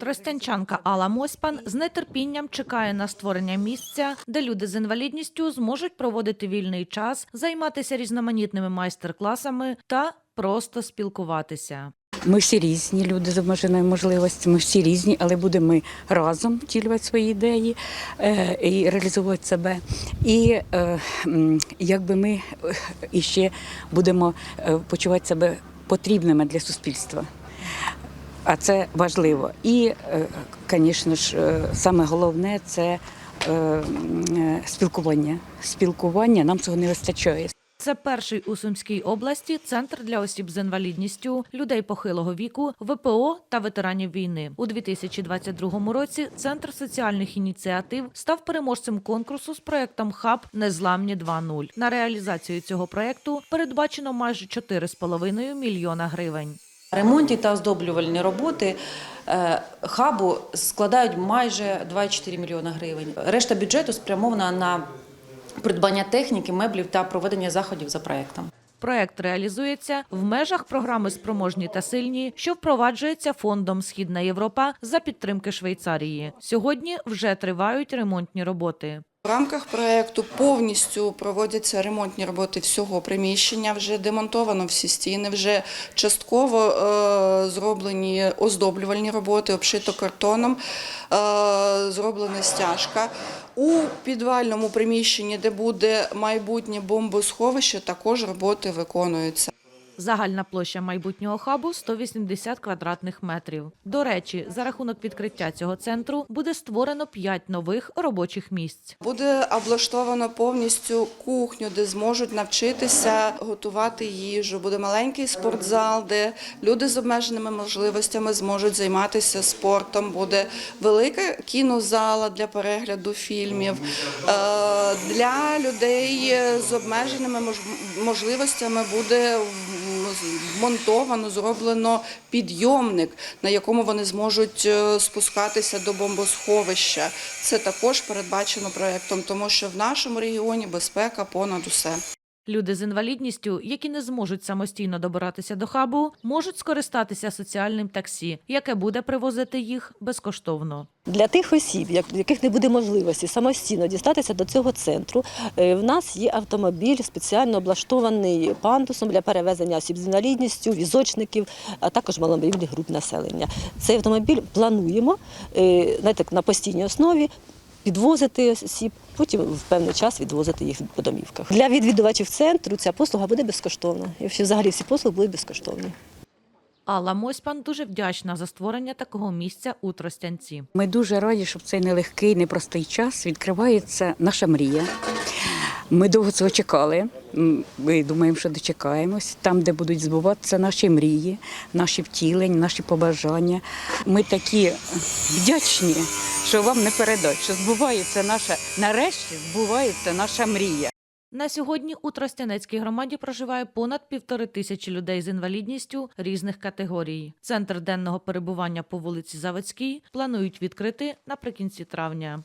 Тростянчанка Алла Мосьпан з нетерпінням чекає на створення місця, де люди з інвалідністю зможуть проводити вільний час, займатися різноманітними майстер-класами та просто спілкуватися. Ми всі різні люди з обмеженою можливостями, всі різні, але будемо ми разом втілювати свої ідеї е, і реалізовувати себе. І е, якби ми е, іще будемо почувати себе потрібними для суспільства. А це важливо. І, звісно ж, е, саме головне це е, е, спілкування. Спілкування нам цього не вистачає. Це перший у Сумській області центр для осіб з інвалідністю, людей похилого віку, ВПО та ветеранів війни. У 2022 році центр соціальних ініціатив став переможцем конкурсу з проектом Хаб Незламні 2.0. На реалізацію цього проекту передбачено майже 4,5 мільйона гривень. Ремонтні та оздоблювальні роботи е, хабу складають майже 2,4 мільйона гривень. Решта бюджету спрямована на придбання техніки, меблів та проведення заходів за проектом. Проект реалізується в межах програми Спроможні та сильні, що впроваджується фондом Східна Європа за підтримки Швейцарії. Сьогодні вже тривають ремонтні роботи. В рамках проекту повністю проводяться ремонтні роботи всього приміщення. Вже демонтовано всі стіни, вже частково е, зроблені оздоблювальні роботи, обшито картоном, е, зроблена стяжка. У підвальному приміщенні, де буде майбутнє бомбосховище, також роботи виконуються. Загальна площа майбутнього хабу 180 квадратних метрів. До речі, за рахунок відкриття цього центру буде створено 5 нових робочих місць. Буде облаштовано повністю кухню, де зможуть навчитися готувати їжу. Буде маленький спортзал, де люди з обмеженими можливостями зможуть займатися спортом. Буде велика кінозала для перегляду фільмів. Е, Для людей з обмеженими мож- можливостями буде вмонтовано, зроблено підйомник, на якому вони зможуть е, спускатися до бомбосховища. Це також передбачено проектом, тому що в нашому регіоні безпека понад усе. Люди з інвалідністю, які не зможуть самостійно добиратися до хабу, можуть скористатися соціальним таксі, яке буде привозити їх безкоштовно. Для тих осіб, як- яких не буде можливості самостійно дістатися до цього центру, е, в нас є автомобіль спеціально облаштований пандусом для перевезення осіб з інвалідністю, візочників, а також маломобільних груп населення. Цей автомобіль плануємо е, знаєте, на постійній основі. Підвозити осіб, потім в певний час відвозити їх по домівках. Для відвідувачів центру ця послуга буде безкоштовна. І взагалі всі послуги будуть безкоштовні. Алла Мосьпан дуже вдячна за створення такого місця у Тростянці. Ми дуже раді, що в цей нелегкий, непростий час відкривається наша мрія. Ми довго цього чекали. Ми думаємо, що дочекаємось. Там, де будуть збуватися наші мрії, наші втілення, наші побажання. Ми такі вдячні, що вам не передать, що збувається наша, нарешті збувається наша мрія. На сьогодні у Тростянецькій громаді проживає понад півтори тисячі людей з інвалідністю різних категорій. Центр денного перебування по вулиці Заводській планують відкрити наприкінці травня.